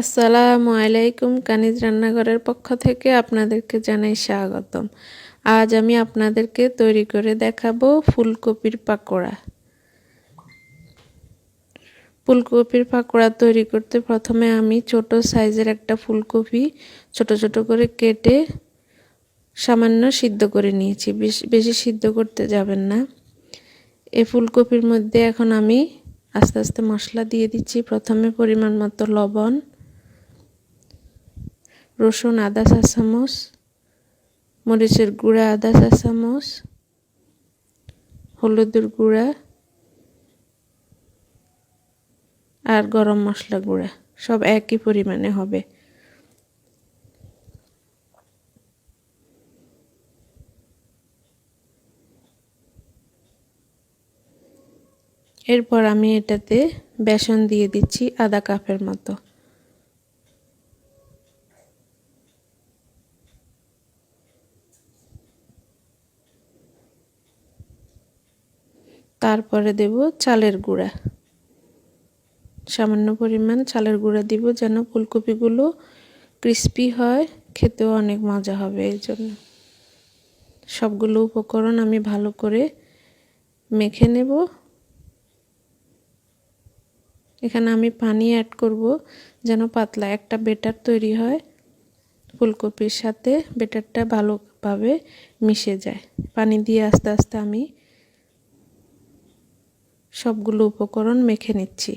আসসালামু আলাইকুম, কানিজ রান্নাঘরের পক্ষ থেকে আপনাদেরকে জানাই স্বাগতম। আজ আমি আপনাদেরকে তৈরি করে দেখাবো ফুলকপির পাকোড়া। ফুলকপির পাকোড়া তৈরি করতে প্রথমে আমি ছোট সাইজের একটা ফুলকপি ছোট ছোট করে কেটে সামান্য সিদ্ধ করে নিয়েছি। বেশি সিদ্ধ করতে যাবেন না। এই ফুলকপির মধ্যে এখন আমি আস্তে আস্তে মশলা দিয়ে দিচ্ছি। প্রথমে পরিমাণ মতো লবণ, রসুন আদা চা চামচ মরিচের গুঁড়া আদা চা চামচ হলুদের গুঁড়া আর গরম মশলা গুঁড়া। সব একই পরিমাণে হবে। এরপর আমি এটাতে বেসন দিয়ে দিচ্ছি আধা কাপের মতো। তারপরে দেব চালের গুঁড়া। সামান্য পরিমাণ চালের গুঁড়া দিব যেন ফুলকপিগুলো ক্রিস্পি হয়, খেতেও অনেক মজা হবে এই জন্য। সবগুলো উপকরণ আমি ভালো করে মেখে নেব। এখানে আমি পানি অ্যাড করব যেন পাতলা একটা বেটার তৈরি হয়। ফুলকপির সাথে বেটারটা ভালোভাবে মিশে যায়। পানি দিয়ে আস্তে আস্তে আমি সবগুলো উপকরণ মেখে নিচ্ছি।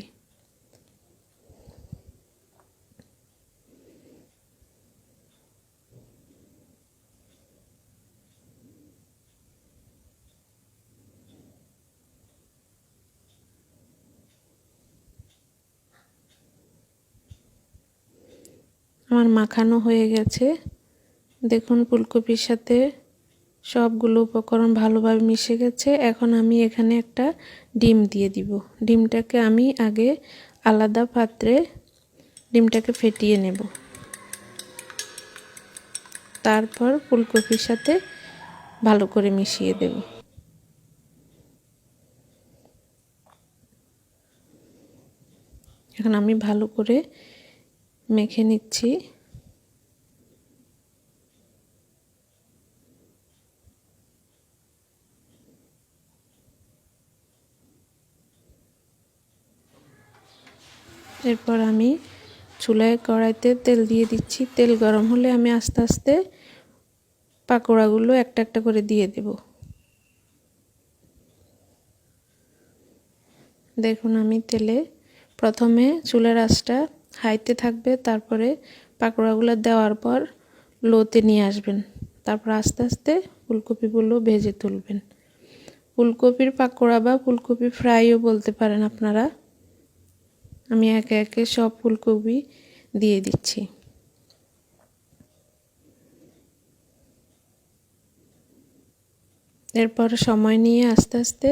আমার মাখানো হয়ে গেছে। দেখুন, ফুলকপির সাথে সবগুলো উপকরণ ভালোভাবে মিশে গেছে। এখন আমি এখানে একটা ডিম দিয়ে দিব। ডিমটাকে আমি আগে আলাদা পাত্রে ডিমটাকে ফেটিয়ে নেব। তারপর ফুলকপির সাথে ভালো করে মিশিয়ে দেব। এখন আমি ভালো করে মেখে নিচ্ছি। এরপর আমি চুলায় কড়াইতে তেল দিয়ে দিচ্ছি। তেল গরম হলে আমি আস্তে আস্তে পাকোড়াগুলো একটা একটা করে দিয়ে দেব। দেখুন আমি তেলে প্রথমে চুলের আঁচটা হাইতে থাকবে, তারপরে পাকোড়াগুলো দেওয়ার পর লোতে নিয়ে আসবেন। তারপর আস্তে আস্তে ফুলকপিগুলো ভেজে তুলবেন। ফুলকপির পাকোড়া বা ফুলকপি ফ্রাইও বলতে পারেন আপনারা। আমি একে একে সব ফুলকপি দিয়ে দিচ্ছি। এরপর সময় নিয়ে আস্তে আস্তে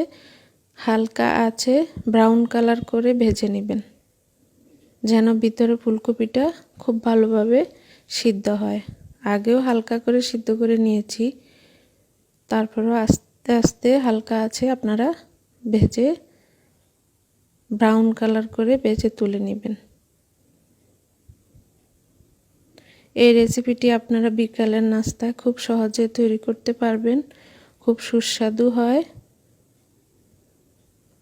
হালকা আছে, ব্রাউন কালার করে ভেজে নেবেন। যেন ভিতরে ফুলকপিটা খুব ভালোভাবে সিদ্ধ হয়। আগেও হালকা করে সিদ্ধ করে নিয়েছি। তারপরও আস্তে আস্তে হালকা আছে, আপনারা ভেজে ব্রাউন কালার করে বেজে তুলে নেবেন। এই রেসিপিটি আপনারা বিকালের নাস্তা খুব সহজে তৈরি করতে পারবেন, খুব সুস্বাদু হয়।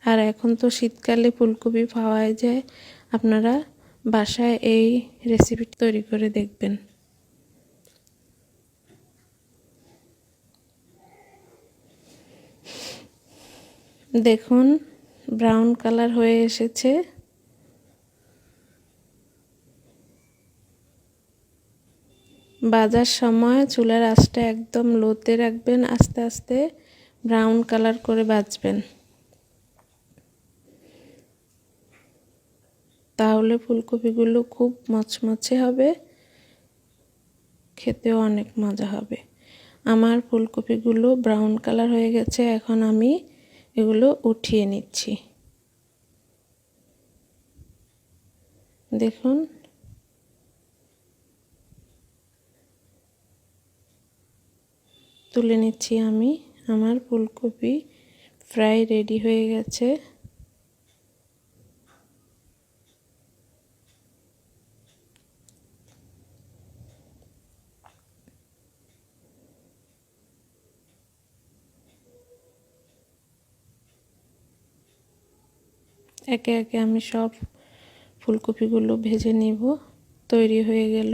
আর এখন তো শীতকালে ফুলকপি পাওয়া যায়। আপনারা বাসায় এই রেসিপি তৈরি করে দেখবেন। দেখুন ব্রাউন কালার হয়ে এসেছে। বাজার সময় চুলার আঁচটা একদম লোতে রাখবেন, আস্তে আস্তে ব্রাউন কালার করে বাজবেন। তাহলে ফুলকপিগুলো খুব মচমচে হবে, খেতেও অনেক মজা হবে। আমার ফুলকপিগুলো ব্রাউন কালার হয়ে গেছে, এখন আমি এগুলো উঠিয়ে নিচ্ছি। দেখুন। তুলে নিচ্ছি আমি, আমার ফুলকপি ফ্রাই রেডি হয়ে গেছে। একে একে আমি সব ফুলকপিগুলো ভেজে নিব। তৈরি হয়ে গেল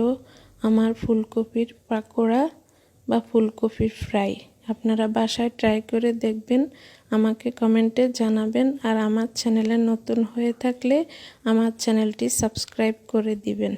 আমার ফুলকপির পাকোড়া বা ফুলকপির ফ্রাই। আপনারা বাসায় ট্রাই করে দেখবেন, আমাকে কমেন্টে জানাবেন আর আমার চ্যানেলে নতুন হয়ে থাকলে আমার চ্যানেলটি সাবস্ক্রাইব করে দিবেন।